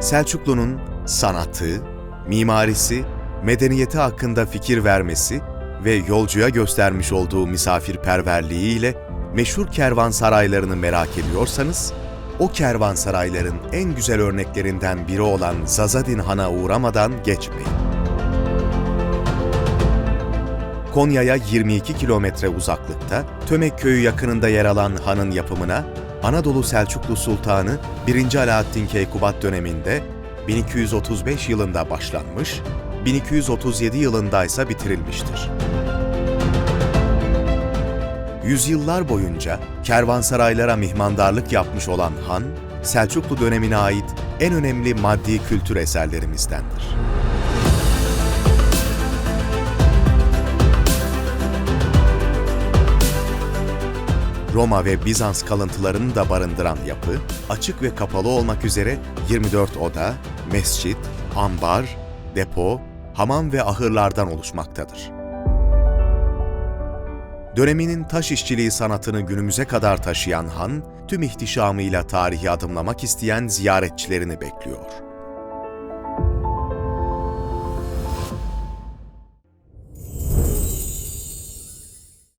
Selçuklu'nun sanatı, mimarisi, medeniyeti hakkında fikir vermesi ve yolcuya göstermiş olduğu misafirperverliğiyle meşhur kervansaraylarını merak ediyorsanız, o kervansarayların en güzel örneklerinden biri olan Zazadin Han'a uğramadan geçmeyin. Konya'ya 22 kilometre uzaklıkta, Tömek köyü yakınında yer alan hanın yapımına Anadolu Selçuklu Sultanı 1. Alaaddin Keykubat döneminde 1235 yılında başlanmış, 1237 yılında ise bitirilmiştir. Yüzyıllar boyunca kervansaraylara mihmandarlık yapmış olan han, Selçuklu dönemine ait en önemli maddi kültür eserlerimizdendir. Roma ve Bizans kalıntılarını da barındıran yapı, açık ve kapalı olmak üzere 24 oda, mescit, ambar, depo, hamam ve ahırlardan oluşmaktadır. Döneminin taş işçiliği sanatını günümüze kadar taşıyan han, tüm ihtişamıyla tarihi adımlamak isteyen ziyaretçilerini bekliyor.